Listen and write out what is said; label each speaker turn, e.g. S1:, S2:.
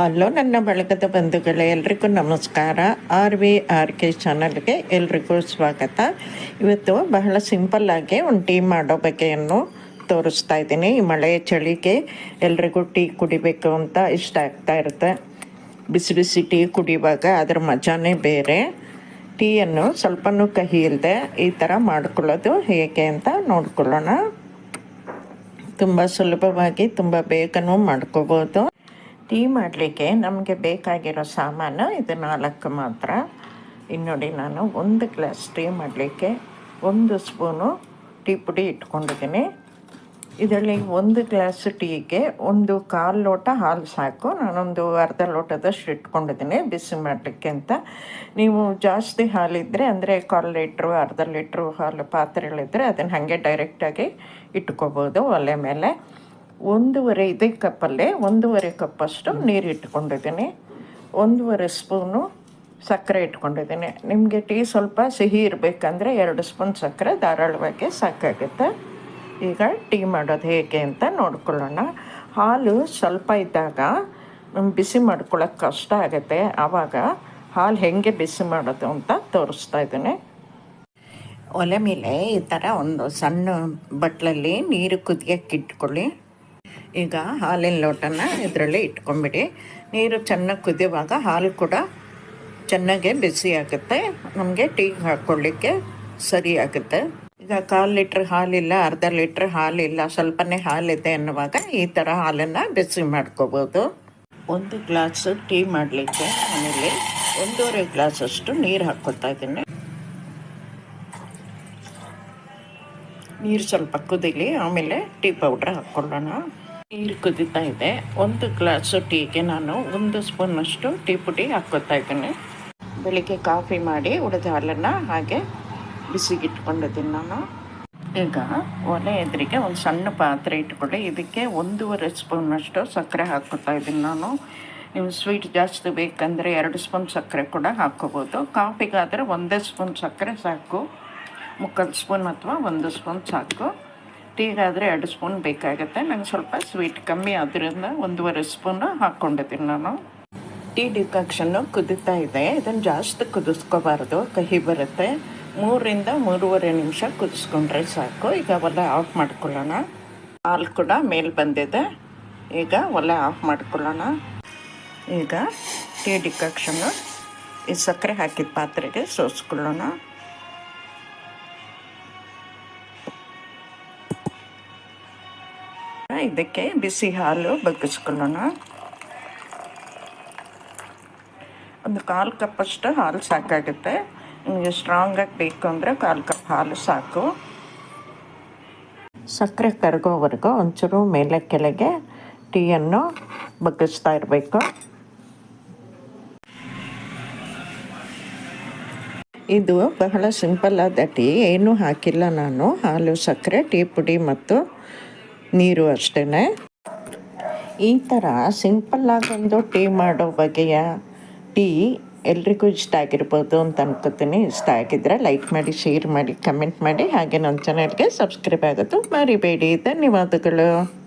S1: Hello, ನನ್ನ ಬಳಗದ ಬಂಧುಗಳೇ, ಎಲ್ರಿಗೂ ನಮಸ್ಕಾರ. ಆರ್ ವಿ ಆರ್ ಕೆ ಚಾನಲ್ಗೆ ಎಲ್ರಿಗೂ ಸ್ವಾಗತ. ಇವತ್ತು ಬಹಳ ಸಿಂಪಲ್ಲಾಗಿ ಒಂದು ಟೀ ಮಾಡೋ ಬಗೆಯನ್ನು ತೋರಿಸ್ತಾ ಇದ್ದೀನಿ. ಈ ಮಳೆ ಚಳಿಗೆ ಎಲ್ರಿಗೂ ಟೀ ಕುಡಿಬೇಕು ಅಂತ ಇಷ್ಟ ಆಗ್ತಾ ಇರುತ್ತೆ. ಬಿಸಿ ಬಿಸಿ ಟೀ ಕುಡಿಯುವಾಗ ಅದರ ಮಜಾನೇ ಬೇರೆ. ಟೀಯನ್ನು ಸ್ವಲ್ಪನೂ ಕಹಿ ಇಲ್ಲದೆ ಈ ಥರ ಮಾಡ್ಕೊಳ್ಳೋದು ಹೇಗೆ ಅಂತ ನೋಡ್ಕೊಳ್ಳೋಣ. ತುಂಬ ಸುಲಭವಾಗಿ ತುಂಬ ಬೇಗನೂ ಮಾಡ್ಕೋಬೋದು. ಟೀ ಮಾಡಲಿಕ್ಕೆ ನಮಗೆ ಬೇಕಾಗಿರೋ ಸಾಮಾನು ಇದು ನಾಲ್ಕು ಮಾತ್ರ. ಇನ್ನು ನೋಡಿ ನಾನು ಒಂದು ಗ್ಲಾಸ್ ಟೀ ಮಾಡಲಿಕ್ಕೆ ಒಂದು ಸ್ಪೂನು ಟೀ ಪುಡಿ ಇಟ್ಕೊಂಡಿದ್ದೀನಿ. ಇದರಲ್ಲಿ ಒಂದು ಗ್ಲಾಸ್ ಟೀಗೆ ಒಂದು ಕಾಲು ಲೋಟ ಹಾಲು ಸಾಕು. ನಾನೊಂದು ಅರ್ಧ ಲೋಟದಷ್ಟು ಇಟ್ಕೊಂಡಿದ್ದೀನಿ ಬಿಸಿ ಮಾಡಲಿಕ್ಕೆ ಅಂತ. ನೀವು ಜಾಸ್ತಿ ಹಾಲಿದ್ದರೆ ಅಂದರೆ ಕಾಲು ಲೀಟ್ರು, ಅರ್ಧ ಲೀಟ್ರು ಹಾಲು ಪಾತ್ರೆಗಳಿದ್ದರೆ ಅದನ್ನು ಹಾಗೆ ಡೈರೆಕ್ಟಾಗಿ ಇಟ್ಕೋಬೋದು ಒಲೆ ಮೇಲೆ. ಒಂದೂವರೆ ಇದೇ ಕಪ್ಪಲ್ಲೇ, ಒಂದೂವರೆ ಕಪ್ಪಷ್ಟು ನೀರು ಇಟ್ಕೊಂಡಿದ್ದೀನಿ. ಒಂದೂವರೆ ಸ್ಪೂನು ಸಕ್ಕರೆ ಇಟ್ಕೊಂಡಿದ್ದೀನಿ. ನಿಮಗೆ ಟೀ ಸ್ವಲ್ಪ ಸಿಹಿ ಇರಬೇಕಂದ್ರೆ ಎರಡು ಸ್ಪೂನ್ ಸಕ್ಕರೆ ಧಾರಾಳವಾಗಿ ಸಾಕಾಗುತ್ತೆ. ಈಗ ಟೀ ಮಾಡೋದು ಹೇಗೆ ಅಂತ ನೋಡ್ಕೊಳ್ಳೋಣ. ಹಾಲು ಸ್ವಲ್ಪ ಇದ್ದಾಗ ಬಿಸಿ ಮಾಡ್ಕೊಳ್ಳೋಕೆ ಕಷ್ಟ ಆಗುತ್ತೆ. ಆವಾಗ ಹಾಲು ಹೆಂಗೆ ಬಿಸಿ ಮಾಡೋದು ಅಂತ ತೋರಿಸ್ತಾ ಇದ್ದೀನಿ. ಒಲೆ ಮೇಲೆ ಈ ಥರ ಒಂದು ಸಣ್ಣ ಬಟ್ಲಲ್ಲಿ ನೀರು ಕುದಿಯಕ್ಕೆ ಇಟ್ಕೊಳ್ಳಿ. ಈಗ ಹಾಲಿನ ಲೋಟನ ಇದರಲ್ಲಿ ಇಟ್ಕೊಂಬಿಡಿ. ನೀರು ಚೆನ್ನಾಗಿ ಕುದಿಯುವಾಗ ಹಾಲು ಕೂಡ ಚೆನ್ನಾಗೆ ಬಿಸಿ ಆಗುತ್ತೆ. ನಮಗೆ ಟೀ ಹಾಕ್ಕೊಳ್ಳಿಕ್ಕೆ ಸರಿ ಆಗುತ್ತೆ. ಈಗ ಕಾಲು ಲೀಟ್ರ್ ಹಾಲಿಲ್ಲ, ಅರ್ಧ ಲೀಟ್ರ್ ಹಾಲಿಲ್ಲ, ಸ್ವಲ್ಪನೇ ಹಾಲಿದೆ ಅನ್ನುವಾಗ ಈ ಥರ ಹಾಲನ್ನು ಬಿಸಿ ಮಾಡ್ಕೋಬೋದು. ಒಂದು ಗ್ಲಾಸ್ ಟೀ ಮಾಡಲಿಕ್ಕೆ ಆಮೇಲೆ ಒಂದೂವರೆ ಗ್ಲಾಸಷ್ಟು ನೀರು ಹಾಕ್ಕೊತಾ ಇದ್ದೀನಿ. ನೀರು ಸ್ವಲ್ಪ ಕುದಿಲಿ, ಆಮೇಲೆ ಟೀ ಪೌಡ್ರ್ ಹಾಕ್ಕೊಳ್ಳೋಣ. ನೀರು ಕುದೀತಾ ಇದೆ. ಒಂದು ಗ್ಲಾಸು ಟೀಗೆ ನಾನು ಒಂದು ಸ್ಪೂನಷ್ಟು ಟೀ ಪುಡಿ ಹಾಕ್ಕೊತಾ ಇದ್ದೀನಿ. ಬೆಳಿಗ್ಗೆ ಕಾಫಿ ಮಾಡಿ ಉಳಿದ ಹಾಲನ್ನು ಹಾಗೆ ಬಿಸಿಗಿಟ್ಕೊಂಡಿದ್ದೀನಿ ನಾನು. ಈಗ ಒಲೆ ಎದುರಿಗೆ ಒಂದು ಸಣ್ಣ ಪಾತ್ರೆ ಇಟ್ಕೊಳ್ಳಿ. ಇದಕ್ಕೆ ಒಂದೂವರೆ ಸ್ಪೂನಷ್ಟು ಸಕ್ಕರೆ ಹಾಕ್ಕೊತಾ ಇದ್ದೀನಿ ನಾನು. ನೀವು ಸ್ವೀಟ್ ಜಾಸ್ತಿ ಬೇಕಂದರೆ ಎರಡು ಸ್ಪೂನ್ ಸಕ್ಕರೆ ಕೂಡ ಹಾಕ್ಕೋಬೋದು. ಕಾಫಿಗಾದರೆ ಒಂದೇ ಸ್ಪೂನ್ ಸಕ್ಕರೆ ಸಾಕು. ಮುಕ್ಕಾಲು ಸ್ಪೂನ್ ಅಥವಾ ಒಂದು ಸ್ಪೂನ್ ಸಾಕು. ಟೀಗಾದರೆ ಎರಡು ಸ್ಪೂನ್ ಬೇಕಾಗುತ್ತೆ. ನಂಗೆ ಸ್ವಲ್ಪ ಸ್ವೀಟ್ ಕಮ್ಮಿ ಆದ್ರಿಂದ ಒಂದೂವರೆ ಸ್ಪೂನು ಹಾಕ್ಕೊಂಡಿದ್ದೀನಿ ನಾನು. ಟೀ ಡಿಕಾಕ್ಷನ್ನು ಕುದಿತಾ ಇದೆ. ಇದನ್ನು ಜಾಸ್ತಿ ಕುದಿಸ್ಕೋಬಾರ್ದು. ಕಹಿ ಬರುತ್ತೆ. ಮೂರರಿಂದ ಮೂರುವರೆ ನಿಮಿಷ ಕುದಿಸ್ಕೊಂಡ್ರೆ ಸಾಕು. ಈಗ ಒಲೆ ಆಫ್ ಮಾಡ್ಕೊಳ್ಳೋಣ. ಹಾಲು ಕೂಡ ಮೇಲೆ ಬಂದಿದೆ. ಈಗ ಒಲೆ ಆಫ್ ಮಾಡ್ಕೊಳ್ಳೋಣ. ಈಗ ಟೀ ಡಿಕಾಕ್ಷನ್ನು ಈ ಸಕ್ಕರೆ ಹಾಕಿದ ಪಾತ್ರೆಗೆ ಸೋಸ್ಕೊಳ್ಳೋಣ. ಇದಕ್ಕೆ ಬಿಸಿ ಹಾಲು ಬಗ್ಗಿಸ್ಕೊಳ್ಳೋಣ. ಒಂದು ಕಾಲು ಕಪ್ಪಷ್ಟು ಹಾಲು ಸಾಕಾಗುತ್ತೆ. ನಿಮಗೆ ಸ್ಟ್ರಾಂಗಾಗಿ ಬೇಕು ಅಂದರೆ ಕಾಲು ಕಪ್ ಹಾಲು ಸಾಕು. ಸಕ್ಕರೆ ಕರಗೋವರೆಗೂ ಒಂಚೂರು ಮೇಲೆ ಕೆಳಗೆ ಟೀಯನ್ನು ಬಗ್ಗಿಸ್ತಾ ಇರಬೇಕು. ಇದು ಬಹಳ ಸಿಂಪಲ್ ಆದ ಟೀ. ಏನೂ ಹಾಕಿಲ್ಲ ನಾನು. ಹಾಲು, ಸಕ್ಕರೆ, ಟೀ ಪುಡಿ ಮತ್ತು ನೀರು ಅಷ್ಟೇ ಈ ಥರ ಸಿಂಪಲ್ಲಾಗೊಂದು ಟೀ ಮಾಡೋ ಬಗೆಯ ಟೀ ಎಲ್ರಿಗೂ ಇಷ್ಟ ಆಗಿರ್ಬೋದು ಅಂತ ಅನ್ಕೋತೀನಿ. ಇಷ್ಟ ಆಗಿದ್ರೆ ಲೈಕ್ ಮಾಡಿ ಶೇರ್ ಮಾಡಿ ಕಮೆಂಟ್ ಮಾಡಿ. ಹಾಗೆ ನನ್ನ ಚಾನಲ್ಗೆ ಸಬ್ಸ್ಕ್ರೈಬ್ ಆಗೋದು ಮರಿಬೇಡಿ. ಧನ್ಯವಾದಗಳು.